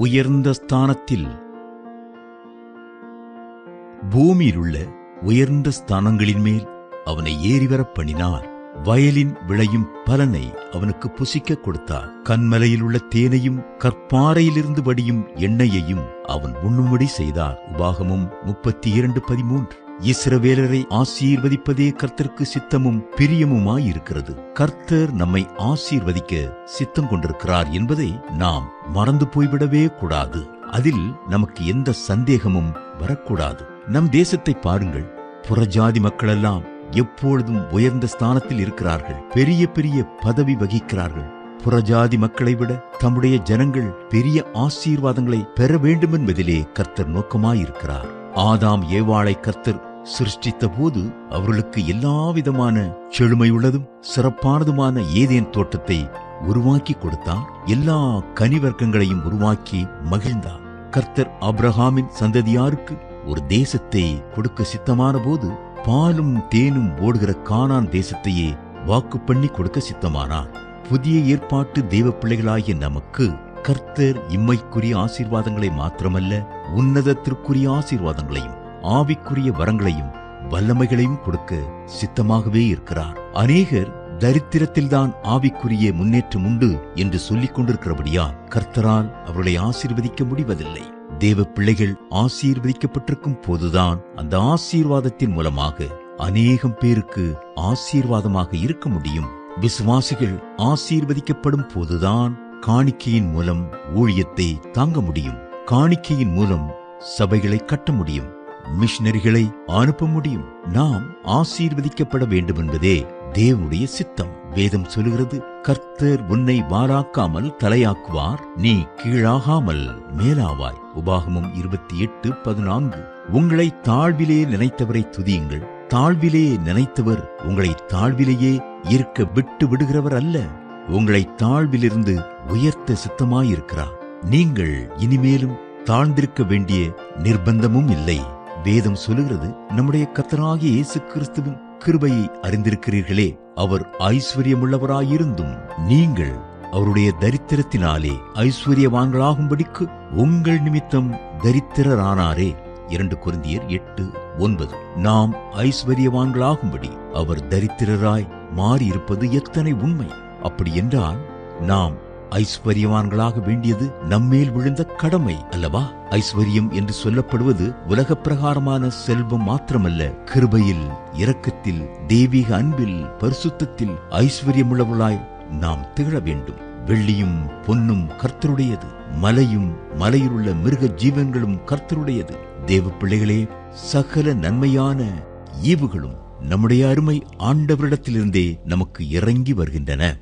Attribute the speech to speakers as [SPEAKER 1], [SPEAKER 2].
[SPEAKER 1] உயர்ந்த ஸ்தானத்தில். பூமியிலுள்ள உயர்ந்த ஸ்தானங்களின் மேல் அவனை ஏறிவரப் பண்ணினார் வயலின் விளையும் பலனை அவனுக்கு புசிக்க கொடுத்தார். கண்மலையில் உள்ள தேனையும் கற்பாறையிலிருந்து வடியும் எண்ணெயையும் அவன் உண்ணும்படி செய்தார். உபாகமும் முப்பத்தி இரண்டு பதிமூன்று. இஸ்ரவேலரை ஆசீர்வதிப்பதே கர்த்தருக்கு சித்தமும் பிரியமுமாயிருக்கிறது. கர்த்தர் நம்மை ஆசீர்வதிக்க சித்தம் கொண்டிருக்கிறார் என்பதை நாம் மறந்து போய்விடவே கூடாது. அதில் நமக்கு எந்த சந்தேகமும் வரக்கூடாது. நம் தேசத்தை பாருங்கள். புறஜாதி மக்களெல்லாம் எப்பொழுதும் உயர்ந்த ஸ்தானத்தில் இருக்கிறார்கள். பெரிய பெரிய பதவி வகிக்கிறார்கள். புறஜாதி மக்களை விட தம்முடைய ஜனங்கள் பெரிய ஆசீர்வாதங்களை பெற வேண்டும் என்பதிலே கர்த்தர் நோக்கமாயிருக்கிறார். ஆதாம் ஏவாளை கர்த்தர் சிருஷ்டித்த போது அவர்களுக்கு எல்லாவிதமான செழுமையுள்ளதும் சிறப்பானதுமான ஏதேன் தோட்டத்தை உருவாக்கி கொடுத்தார் எல்லா கனிவர்க்கங்களையும் உருவாக்கி மகிழ்ந்தார் கர்த்தர் அப்ரஹாமின் சந்ததியாருக்கு ஒரு தேசத்தை கொடுக்க சித்தமான போது பாலும் தேனும் ஓடுகிற கானான் தேசத்தையே வாக்கு பண்ணி கொடுக்க சித்தமானார் புதிய ஏற்பாட்டு தெய்வ பிள்ளைகளாகிய நமக்கு கர்த்தர் இம்மைக்குரிய ஆசீர்வாதங்களை மாத்திரமல்ல உன்னதத்திற்குரிய ஆசீர்வாதங்களையும் ஆவிக்குரிய வரங்களையும் வல்லமைகளையும் கொடுக்க சித்தமாகவே இருக்கிறார். அநேகர் தரித்திரத்தில்தான் ஆவிக்குரிய முன்னேற்றம் உண்டு என்று சொல்லிக் கொண்டிருக்கிறபடியால் கர்த்தரால் அவர்களை ஆசீர்வதிக்க முடிவதில்லை. தேவ பிள்ளைகள் ஆசீர்வதிக்கப்பட்டிருக்கும் போதுதான் அந்த ஆசீர்வாதத்தின் மூலமாக அநேகம் பேருக்கு ஆசீர்வாதமாக இருக்க முடியும். விசுவாசிகள் ஆசீர்வதிக்கப்படும் போதுதான் காணிக்கையின் மூலம் ஊழியத்தை தாங்க முடியும். காணிக்கையின் மூலம் சபைகளை கட்ட முடியும். மிஷினரிகளை அனுப்ப முடியும். நாம் ஆசீர்வதிக்கப்பட வேண்டும் என்பதே தேவனுடைய சித்தம். வேதம் சொல்லுகிறது கர்த்தர் உன்னை வாராக்காமல் தலையாக்குவார் நீ கீழாகாமல் மேலாவாய். உபாகமம் இருபத்தி எட்டு பதினான்கு. உங்களை தாழ்விலே நினைத்தவரை துதியுங்கள். தாழ்விலே நினைத்தவர் உங்களை தாழ்விலேயே இருக்க விட்டு விடுகிறவர் அல்ல. உங்களை தாழ்விலிருந்து உயர்த்த சித்தமாயிருக்கிறார். நீங்கள் இனிமேலும் தாழ்ந்திருக்க வேண்டிய நிர்பந்தமும் இல்லை. வேதம் சொல்லுகிறது நம்முடைய கத்தராகிய இயேசு கிறிஸ்துவின் கிருபையை அறிந்திருக்கிறீர்களே அவர் ஐஸ்வர்யமுள்ளவராயிருந்தும். நீங்கள் அவருடைய தரித்திரத்தினாலே ஐஸ்வர்யவான்களாகும்படிக்கு உங்கள் நிமித்தம் தரித்திரரானாரே. இரண்டு குருந்தியர் எட்டு ஒன்பது. நாம் ஐஸ்வர்யவான்களாகும்படி அவர் தரித்திரராய் மாறியிருப்பது எத்தனை உண்மை? அப்படி என்றால் நாம் ஐஸ்வர்யவான்களாக வேண்டியது நம்மேல் விழுந்த கடமை அல்லவா? ஐஸ்வர்யம் என்று சொல்லப்படுவது உலக பிரகாரமான செல்வம் மாத்திரமல்ல கிருபையில் இரக்கத்தில் தெய்வீக அன்பில் பரிசுத்தத்தில் ஐஸ்வர்யமுள்ளவளாய் நாம் திகழ வேண்டும். வெள்ளியும் பொன்னும் கர்த்தருடையது மலையும் மலையிலுள்ள மிருக ஜீவன்களும் கர்த்தருடையது. தேவ பிள்ளைகளே சகல நன்மையான ஈவுகளும் நம்முடைய அருமை ஆண்டவரிடத்திலிருந்தே நமக்கு இறங்கி வருகின்றன.